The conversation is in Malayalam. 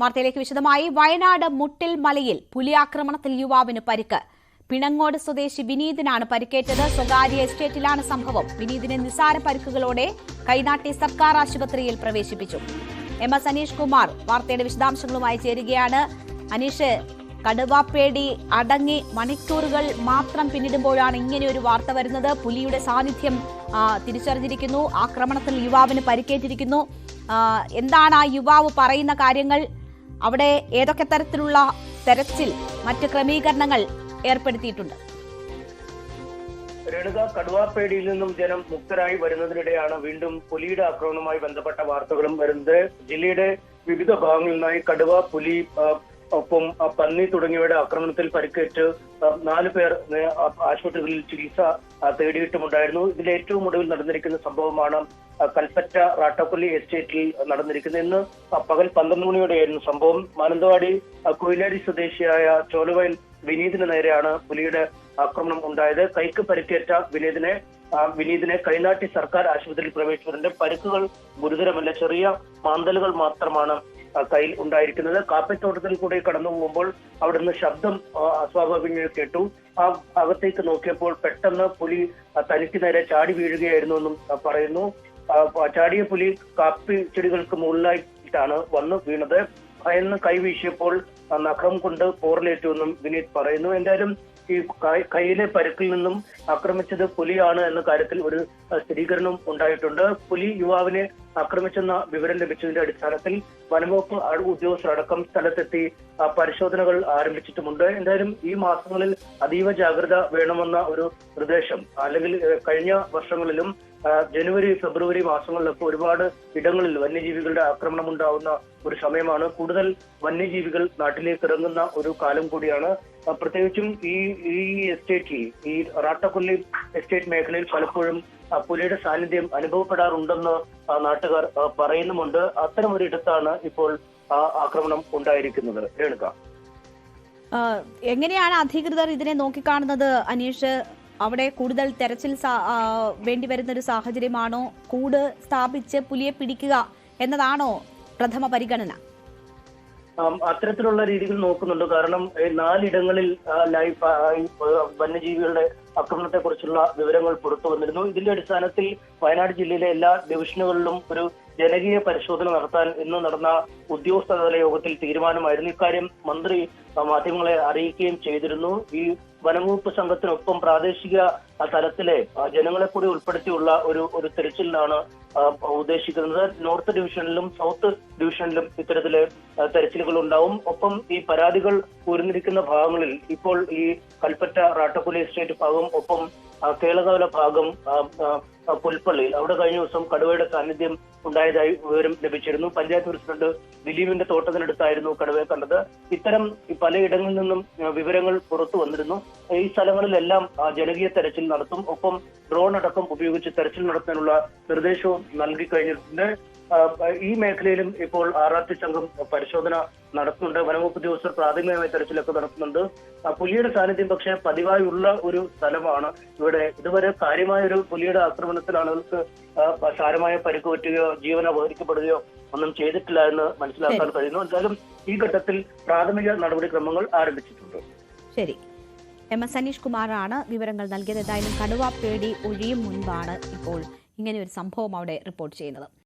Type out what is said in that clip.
വാർത്തയിലേക്ക് വിശദമായി. വയനാട് മുട്ടിൽ മലയിൽ പുലിയാക്രമണത്തിൽ യുവാവിന് പരിക്ക്. പിണങ്ങോട് സ്വദേശി വിനീതിനാണ് പരിക്കേറ്റത്. സ്വകാര്യ എസ്റ്റേറ്റിലാണ് സംഭവം. വിനീതിനെ നിസാര പരിക്കുകളോടെ കൈനാട്ടി സർക്കാർ ആശുപത്രിയിൽ പ്രവേശിപ്പിച്ചു. എം എസ് അനീഷ് കുമാർ വാർത്തയുടെ വിശദാംശങ്ങളുമായി ചേരുകയാണ്. അനീഷ് കടുവാപ്പേടി അടങ്ങി മണിക്കൂറുകൾ മാത്രം പിന്നിടുമ്പോഴാണ് ഇങ്ങനെ ഒരു വാർത്ത വരുന്നത്. പുലിയുടെ സാന്നിധ്യം തിരിച്ചറിഞ്ഞിരിക്കുന്നു. ആക്രമണത്തിൽ യുവാവിന് പരിക്കേറ്റിരിക്കുന്നു. എന്താണ് ആ യുവാവ് പറയുന്ന കാര്യങ്ങൾ? അവിടെ ഏതൊക്കെ തരത്തിലുള്ള തെരച്ചിൽ മറ്റ് ക്രമീകരണങ്ങൾ ഏർപ്പെടുത്തിയിട്ടുണ്ട്? രേണുക കടുവാപ്പേടിയിൽ നിന്നും ജനം മുക്തരായി വരുന്നതിനിടെയാണ് വീണ്ടും പുലിയുടെ ആക്രമണവുമായി ബന്ധപ്പെട്ട വാർത്തകളും വരുന്നത്. ജില്ലയുടെ വിവിധ ഭാഗങ്ങളിൽ നിന്നായി കടുവ പുലി ഒപ്പം പന്നി തുടങ്ങിയവയുടെ ആക്രമണത്തിൽ പരിക്കേറ്റ് നാല് പേർ ആശുപത്രികളിൽ ചികിത്സ തേടിയിട്ടുമുണ്ടായിരുന്നു. ഇതിൽ ഏറ്റവും ഒടുവിൽ നടന്നിരിക്കുന്ന സംഭവമാണ് കൽപ്പറ്റ റാട്ടപ്പള്ളി എസ്റ്റേറ്റിൽ നടന്നിരിക്കുന്നത്. ഇന്ന് പകൽ പന്ത്രണ്ട് മണിയോടെയായിരുന്നു സംഭവം. മാനന്തവാടി കുയിലാടി സ്വദേശിയായ ചോലവയൽ വിനീതിന് നേരെയാണ് പുലിയുടെ ആക്രമണം ഉണ്ടായത്. കൈക്ക് പരിക്കേറ്റ വിനീതിനെ വിനീതിനെ കൈനാട്ടി സർക്കാർ ആശുപത്രിയിൽ പ്രവേശിച്ചിട്ടുണ്ട് പരിക്കുകൾ ഗുരുതരമല്ല. ചെറിയ മാന്തലുകൾ മാത്രമാണ് കയ്യിൽ ഉണ്ടായിരിക്കുന്നത്. കാപ്പിത്തോട്ടത്തിൽ കൂടെ കടന്നു പോകുമ്പോൾ അവിടുന്ന് ശബ്ദം അസ്വാഭാവികമായി കേട്ടു. ആ അകത്തേക്ക് നോക്കിയപ്പോൾ പെട്ടെന്ന് പുലി തനിക്ക് നേരെ ചാടി വീഴുകയായിരുന്നു എന്നും പറയുന്നു. ചാടിയ പുലി കാപ്പി ചെടികൾക്ക് മുകളിലായിട്ടാണ് വന്ന് വീണത്. ഭയന്ന് കൈവീശിയപ്പോൾ നഖം കൊണ്ട് പോറിലേറ്റുവെന്നും വിനീത് പറയുന്നു. എന്തായാലും ഈ കയ്യിലെ പരുക്കിൽ നിന്നും ആക്രമിച്ചത് പുലിയാണ് എന്ന കാര്യത്തിൽ ഒരു സ്ഥിരീകരണം ഉണ്ടായിട്ടുണ്ട്. പുലി യുവാവിനെ ആക്രമിച്ചെന്ന വിവരം ലഭിച്ചതിന്റെ അടിസ്ഥാനത്തിൽ വനംവകുപ്പ് ഉദ്യോഗസ്ഥരടക്കം സ്ഥലത്തെത്തി പരിശോധനകൾ ആരംഭിച്ചിട്ടുമുണ്ട്. എന്തായാലും ഈ മാസങ്ങളിൽ അതീവ ജാഗ്രത വേണമെന്ന ഒരു നിർദ്ദേശം. അല്ലെങ്കിൽ കഴിഞ്ഞ വർഷങ്ങളിലും ജനുവരി ഫെബ്രുവരി മാസങ്ങളിലൊക്കെ ഒരുപാട് ഇടങ്ങളിൽ വന്യജീവികളുടെ ആക്രമണം ഉണ്ടാവുന്ന ഒരു സമയമാണ്. കൂടുതൽ വന്യജീവികൾ നാട്ടിലേക്ക് ഇറങ്ങുന്ന ഒരു കാലം കൂടിയാണ്. പ്രത്യേകിച്ചും ഈ ഈ എസ്റ്റേറ്റിൽ ഈ റാട്ടക്കൊല്ലി എസ്റ്റേറ്റ് മേഖലയിൽ പലപ്പോഴും പുലിയുടെ സാന്നിധ്യം അനുഭവപ്പെടാറുണ്ടെന്ന് നാട്ടുകാർ പറയുന്നുമുണ്ട്. അത്തരം ഒരു ഇടത്താണ് ഇപ്പോൾ ആക്രമണം ഉണ്ടായിരിക്കുന്നത്. രേണുക. എങ്ങനെയാണ് അധികൃതർ ഇതിനെ നോക്കിക്കാണുന്നത്? അനീഷ് അവിടെ കൂടുതൽ തെരച്ചിൽ വേണ്ടി വരുന്ന ഒരു സാഹചര്യമാണോ? കൂട് സ്ഥാപിച്ച് പുലിയെ പിടിക്കുക എന്നതാണോ പ്രഥമ പരിഗണന? അത്തരത്തിലുള്ള രീതികൾ നോക്കുന്നുണ്ട്. കാരണം നാലിടങ്ങളിൽ ലൈഫ് വന്യജീവികളുടെ ആക്രമണത്തെക്കുറിച്ചുള്ള വിവരങ്ങൾ പുറത്തു വന്നിരുന്നു ഇതിന്റെ അടിസ്ഥാനത്തിൽ വയനാട് ജില്ലയിലെ എല്ലാ ഡിവിഷനുകളിലും ഒരു ജനകീയ പരിശോധന നടത്താൻ ഇന്ന് നടന്ന ഉദ്യോഗസ്ഥതല യോഗത്തിൽ തീരുമാനമായിരുന്നു. ഇക്കാര്യം മന്ത്രി മാധ്യമങ്ങളെ അറിയിക്കുകയും ചെയ്തിരുന്നു. ഈ വനംവകുപ്പ് സംഘത്തിനൊപ്പം പ്രാദേശിക തലത്തിലെ ജനങ്ങളെ കൂടി ഉൾപ്പെടുത്തിയുള്ള ഒരു ഒരു തെരച്ചിലിനാണ് ഉദ്ദേശിക്കുന്നത്. നോർത്ത് ഡിവിഷനിലും സൗത്ത് ഡിവിഷനിലും ഇത്തരത്തിലെ തെരച്ചിലുകൾ ഉണ്ടാവും ഒപ്പം ഈ പരാതികൾ ഉയർന്നിരിക്കുന്ന ഭാഗങ്ങളിൽ ഇപ്പോൾ ഈ കൽപ്പറ്റ റാട്ടപ്പുലി എസ്റ്റേറ്റ് ഭാഗം ഒപ്പം കേളകവല ഭാഗം പുൽപ്പള്ളിയിൽ. അവിടെ കഴിഞ്ഞ ദിവസം കടുവയുടെ സാന്നിധ്യം ഉണ്ടായതായി വിവരം ലഭിച്ചിരുന്നു. പഞ്ചായത്ത് പ്രസിഡന്റ് ദിലീപിന്റെ തോട്ടത്തിനടുത്തായിരുന്നു കടുവയെ കണ്ടത്. ഇത്തരം പലയിടങ്ങളിൽ നിന്നും വിവരങ്ങൾ പുറത്തു വന്നിരുന്നു. ഈ സ്ഥലങ്ങളിലെല്ലാം ജനകീയ തെരച്ചിൽ നടത്തും. ഒപ്പം ഡ്രോൺ അടക്കം ഉപയോഗിച്ച് തെരച്ചിൽ നടത്താനുള്ള നിർദ്ദേശവും നൽകി കഴിഞ്ഞിട്ടുണ്ട്. ഈ മേഖലയിലും ഇപ്പോൾ ആർ ആർ ടി സംഘം പരിശോധന നടത്തുന്നുണ്ട്. വനംവകുപ്പ് ഉദ്യോഗസ്ഥർ പ്രാഥമികമായി തെരച്ചിലൊക്കെ നടത്തുന്നുണ്ട്. പുലിയുടെ സാന്നിധ്യം പക്ഷേ പതിവായുള്ള ഒരു സ്ഥലമാണ് ഇവിടെ. ഇതുവരെ കാര്യമായ ഒരു പുലിയുടെ ആക്രമണത്തിൽ ആളുകൾക്ക് സാരമായ പരിക്ക് പറ്റുകയോ ജീവൻ അപഹരിക്കപ്പെടുകയോ ഒന്നും ചെയ്തിട്ടില്ല എന്ന് മനസ്സിലാക്കാൻ കഴിയുന്നു. എന്തായാലും ഈ ഘട്ടത്തിൽ പ്രാഥമിക നടപടിക്രമങ്ങൾ ആരംഭിച്ചിട്ടുണ്ട്. ശരി. എം എസ് അനീഷ് കുമാറാണ് വിവരങ്ങൾ നൽകിയത്. ഏതായാലും കടുവ പേടി ഒഴിയും മുൻപാണ് ഇപ്പോൾ ഇങ്ങനെ ഒരു സംഭവം അവിടെ റിപ്പോർട്ട് ചെയ്യുന്നത്.